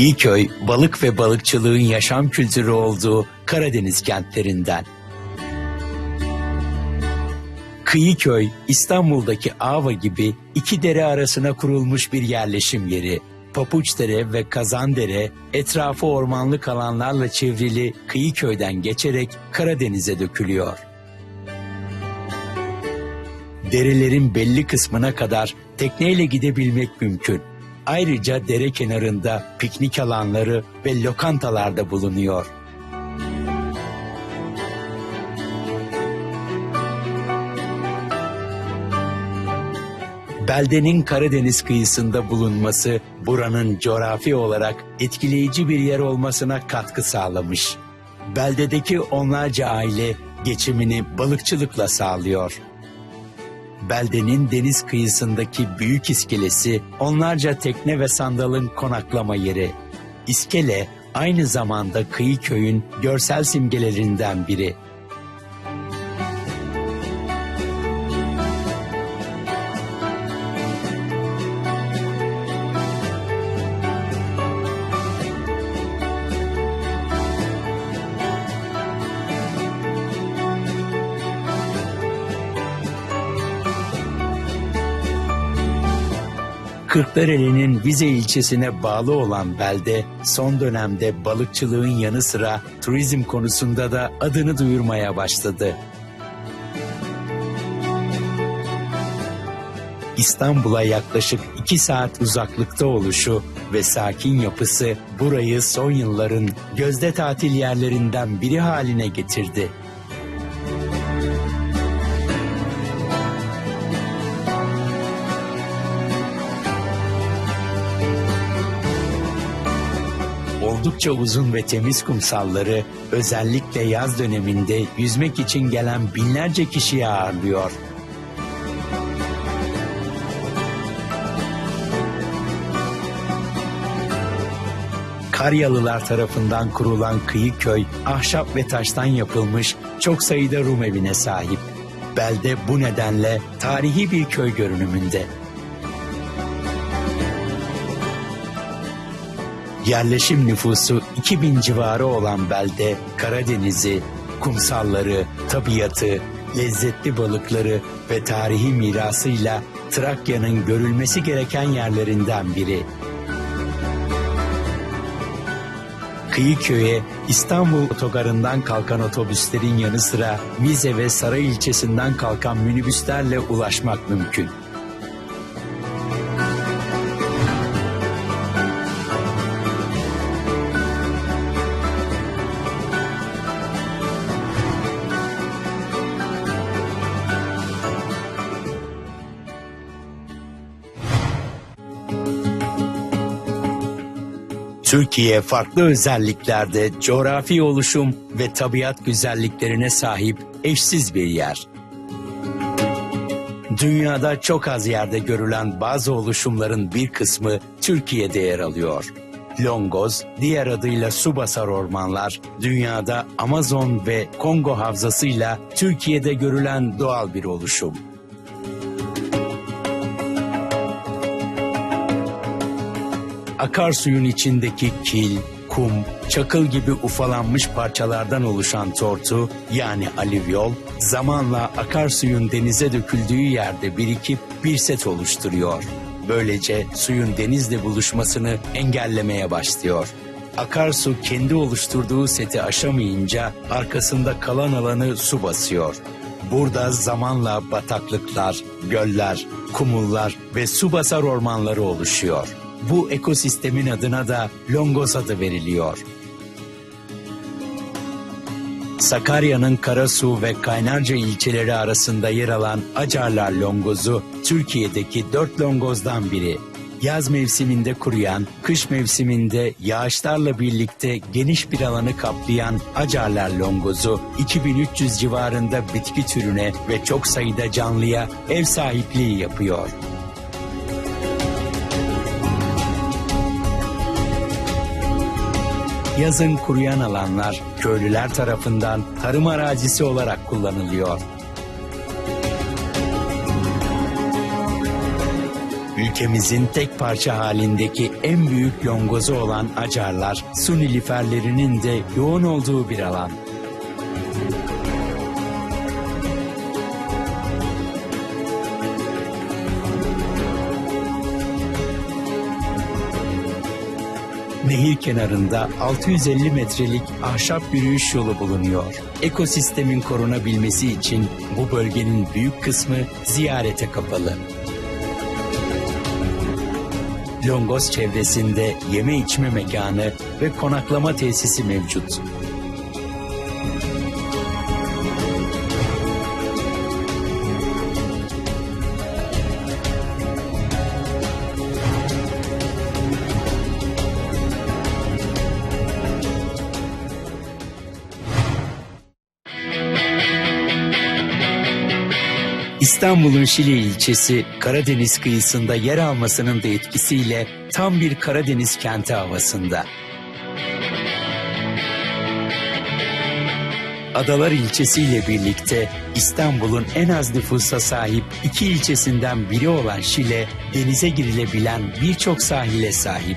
Kıyıköy, balık ve balıkçılığın yaşam kültürü olduğu Karadeniz kentlerinden. Kıyıköy, İstanbul'daki Ava gibi iki dere arasına kurulmuş bir yerleşim yeri. Papuçdere ve Kazandere etrafı ormanlık alanlarla çevrili Kıyıköy'den geçerek Karadeniz'e dökülüyor. Derelerin belli kısmına kadar tekneyle gidebilmek mümkün. Ayrıca dere kenarında piknik alanları ve lokantalar da bulunuyor. Beldenin Karadeniz kıyısında bulunması buranın coğrafi olarak etkileyici bir yer olmasına katkı sağlamış. Beldedeki onlarca aile geçimini balıkçılıkla sağlıyor. Beldenin deniz kıyısındaki büyük iskelesi onlarca tekne ve sandalın konaklama yeri. İskele aynı zamanda kıyı köyün görsel simgelerinden biri. Kırklareli'nin Vize ilçesine bağlı olan belde son dönemde balıkçılığın yanı sıra turizm konusunda da adını duyurmaya başladı. İstanbul'a yaklaşık 2 saat uzaklıkta oluşu ve sakin yapısı burayı son yılların gözde tatil yerlerinden biri haline getirdi. Oldukça uzun ve temiz kumsalları özellikle yaz döneminde yüzmek için gelen binlerce kişiyi ağırlıyor. Karyalılar tarafından kurulan kıyı köy ahşap ve taştan yapılmış çok sayıda Rum evine sahip. Belde bu nedenle tarihi bir köy görünümünde. Yerleşim nüfusu 2000 civarı olan belde Karadeniz'i, kumsalları, tabiatı, lezzetli balıkları ve tarihi mirasıyla Trakya'nın görülmesi gereken yerlerinden biri. Kıyıköy'e İstanbul otogarından kalkan otobüslerin yanı sıra Mize ve Saray ilçesinden kalkan minibüslerle ulaşmak mümkün. Türkiye farklı özelliklerde coğrafi oluşum ve tabiat güzelliklerine sahip eşsiz bir yer. Dünyada çok az yerde görülen bazı oluşumların bir kısmı Türkiye'de yer alıyor. Longoz, diğer adıyla subasar ormanlar, dünyada Amazon ve Kongo havzasıyla Türkiye'de görülen doğal bir oluşum. Akarsuyun içindeki kil, kum, çakıl gibi ufalanmış parçalardan oluşan tortu yani alüvyol zamanla akarsuyun denize döküldüğü yerde birikip bir set oluşturuyor. Böylece suyun denizle buluşmasını engellemeye başlıyor. Akarsu kendi oluşturduğu seti aşamayınca arkasında kalan alanı su basıyor. Burada zamanla bataklıklar, göller, kumullar ve su basar ormanları oluşuyor. Bu ekosistemin adına da Longos adı veriliyor. Sakarya'nın Karasu ve Kaynarca ilçeleri arasında yer alan Acarlar Longozu Türkiye'deki dört longozdan biri. Yaz mevsiminde kuruyan, kış mevsiminde yağışlarla birlikte geniş bir alanı kaplayan Acarlar Longozu 2300 civarında bitki türüne ve çok sayıda canlıya ev sahipliği yapıyor. Yazın kuruyan alanlar köylüler tarafından tarım arazisi olarak kullanılıyor. Ülkemizin tek parça halindeki en büyük longozu olan acarlar, su nilüferlerinin de yoğun olduğu bir alan. Nehir kenarında 650 metrelik ahşap yürüyüş yolu bulunuyor. Ekosistemin korunabilmesi için bu bölgenin büyük kısmı ziyarete kapalı. Longos çevresinde yeme içme mekanı ve konaklama tesisi mevcut. İstanbul'un Şili ilçesi Karadeniz kıyısında yer almasının da etkisiyle tam bir Karadeniz kenti havasında. Adalar ilçesiyle birlikte İstanbul'un en az nüfusa sahip iki ilçesinden biri olan Şile, denize girilebilen birçok sahile sahip.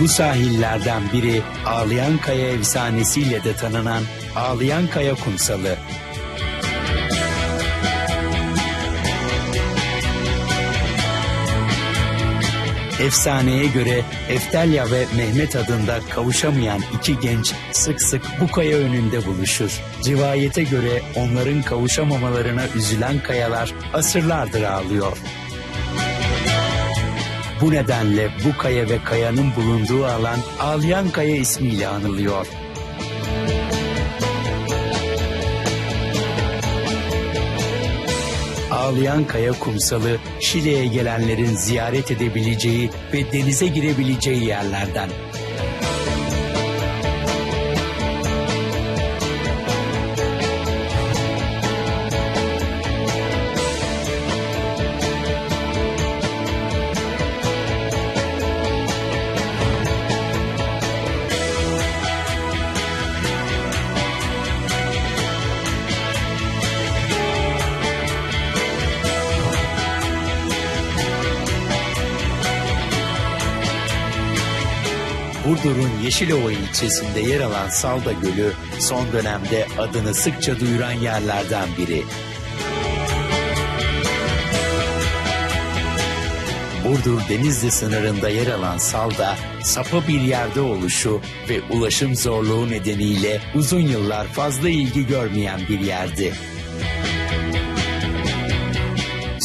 Bu sahillerden biri Ağlayan Kaya efsanesiyle de tanınan Ağlayan Kaya Kumsalı. Efsaneye göre Eftelya ve Mehmet adında kavuşamayan iki genç sık sık bu kaya önünde buluşur. Rivayete göre onların kavuşamamalarına üzülen kayalar asırlardır ağlıyor. Bu nedenle bu kaya ve kayanın bulunduğu alan Ağlayan Kaya ismiyle anılıyor. Ağlayan Kaya Kumsalı, Şile'ye gelenlerin ziyaret edebileceği ve denize girebileceği yerlerden. Burdur'un Yeşilova ilçesinde yer alan Salda Gölü son dönemde adını sıkça duyuran yerlerden biri. Burdur Denizli sınırında yer alan Salda, sapa bir yerde oluşu ve ulaşım zorluğu nedeniyle uzun yıllar fazla ilgi görmeyen bir yerdi.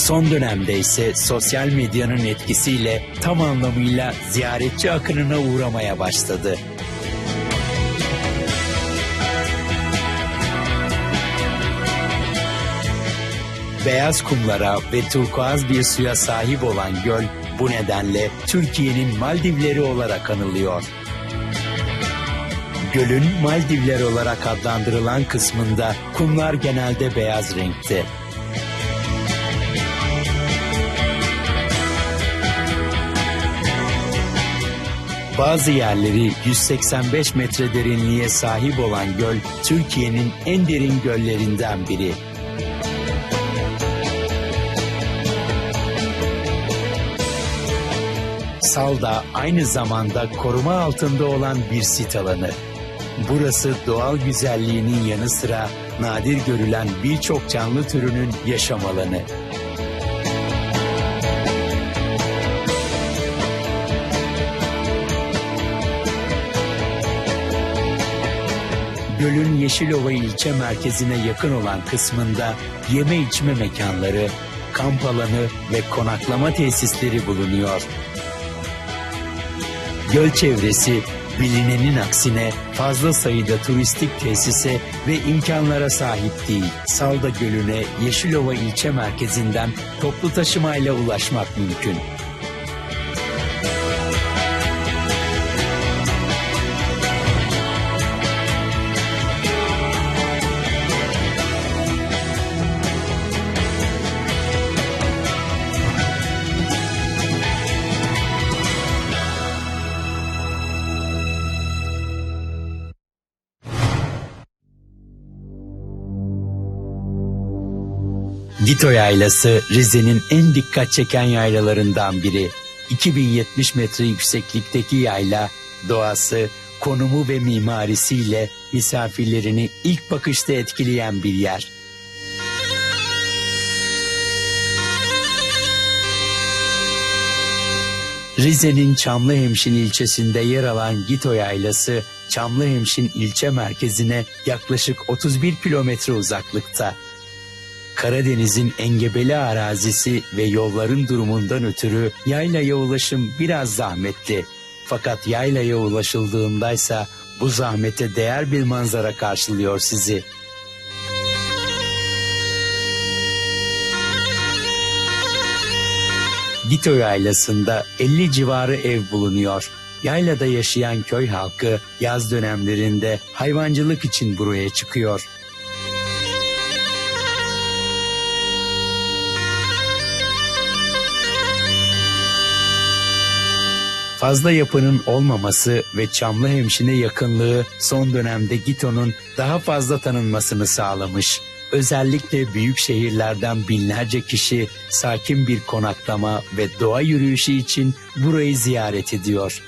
Son dönemde ise sosyal medyanın etkisiyle tam anlamıyla ziyaretçi akınına uğramaya başladı. Beyaz kumlara ve turkuaz bir suya sahip olan göl bu nedenle Türkiye'nin Maldivleri olarak anılıyor. Gölün Maldivler olarak adlandırılan kısmında kumlar genelde beyaz renkte. Bazı yerleri 185 metre derinliğe sahip olan göl, Türkiye'nin en derin göllerinden biri. Salda aynı zamanda koruma altında olan bir sit alanı. Burası doğal güzelliğinin yanı sıra nadir görülen birçok canlı türünün yaşam alanı. Gölün Yeşilova ilçe merkezine yakın olan kısmında yeme içme mekanları, kamp alanı ve konaklama tesisleri bulunuyor. Göl çevresi bilinenin aksine fazla sayıda turistik tesise ve imkanlara sahip değil. Salda Gölü'ne Yeşilova ilçe merkezinden toplu taşımayla ulaşmak mümkün. Gito Yaylası Rize'nin en dikkat çeken yaylalarından biri. 2070 metre yükseklikteki yayla doğası, konumu ve mimarisiyle misafirlerini ilk bakışta etkileyen bir yer. Rize'nin Çamlıhemşin ilçesinde yer alan Gito Yaylası, Çamlıhemşin ilçe merkezine yaklaşık 31 kilometre uzaklıkta. Karadeniz'in engebeli arazisi ve yolların durumundan ötürü yaylaya ulaşım biraz zahmetli. Fakat yaylaya ulaşıldığındaysa bu zahmete değer bir manzara karşılıyor sizi. Gito Yaylası'nda 50 civarı ev bulunuyor. Yaylada yaşayan köy halkı yaz dönemlerinde hayvancılık için buraya çıkıyor. Fazla yapının olmaması ve Çamlıhemşin'e yakınlığı son dönemde Gito'nun daha fazla tanınmasını sağlamış. Özellikle büyük şehirlerden binlerce kişi sakin bir konaklama ve doğa yürüyüşü için burayı ziyaret ediyor.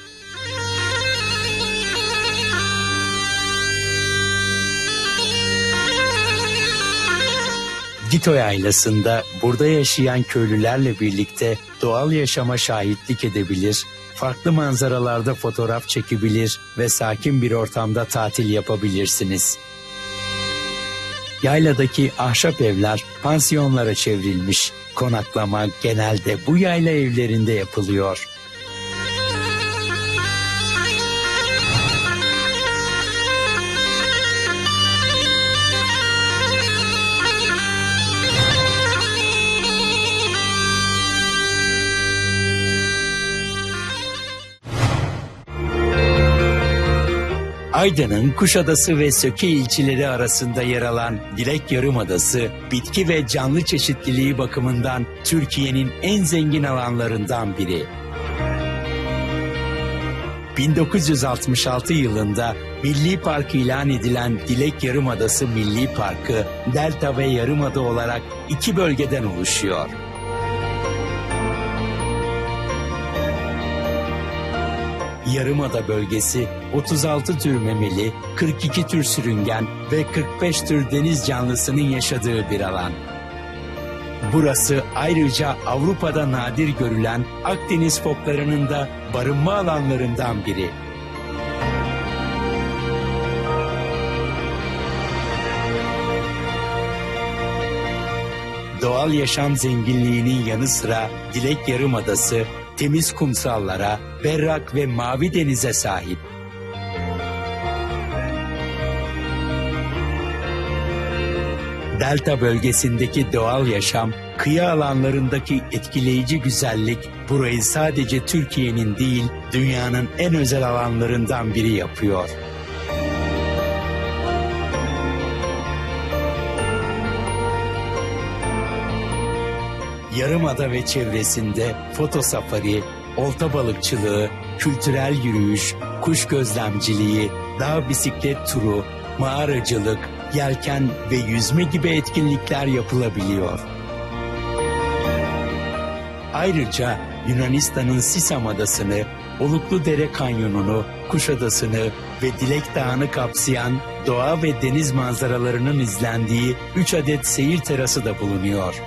Gito Yaylası'nda burada yaşayan köylülerle birlikte doğal yaşama şahitlik edebilir, farklı manzaralarda fotoğraf çekebilir ve sakin bir ortamda tatil yapabilirsiniz. Yayladaki ahşap evler pansiyonlara çevrilmiş. Konaklama genelde bu yayla evlerinde yapılıyor. Aydın'ın Kuşadası ve Söke ilçeleri arasında yer alan Dilek Yarımadası, bitki ve canlı çeşitliliği bakımından Türkiye'nin en zengin alanlarından biri. 1966 yılında Milli Park ilan edilen Dilek Yarımadası Milli Parkı, Delta ve Yarımada olarak iki bölgeden oluşuyor. Yarımada bölgesi 36 tür memeli, 42 tür sürüngen ve 45 tür deniz canlısının yaşadığı bir alan. Burası ayrıca Avrupa'da nadir görülen Akdeniz foklarının da barınma alanlarından biri. Doğal yaşam zenginliğinin yanı sıra Dilek Yarımadası temiz kumsallara, berrak ve mavi denize sahip. Delta bölgesindeki doğal yaşam, kıyı alanlarındaki etkileyici güzellik burayı sadece Türkiye'nin değil, dünyanın en özel alanlarından biri yapıyor. Yarımada ve çevresinde foto safari, olta balıkçılığı, kültürel yürüyüş, kuş gözlemciliği, dağ bisiklet turu, mağaracılık, yelken ve yüzme gibi etkinlikler yapılabiliyor. Ayrıca Yunanistan'ın Sisam Adası'nı, Oluklu Kanyonunu, Kuşadası'nı ve Dilek Dağı'nı kapsayan doğa ve deniz manzaralarının izlendiği 3 adet seyir terası da bulunuyor.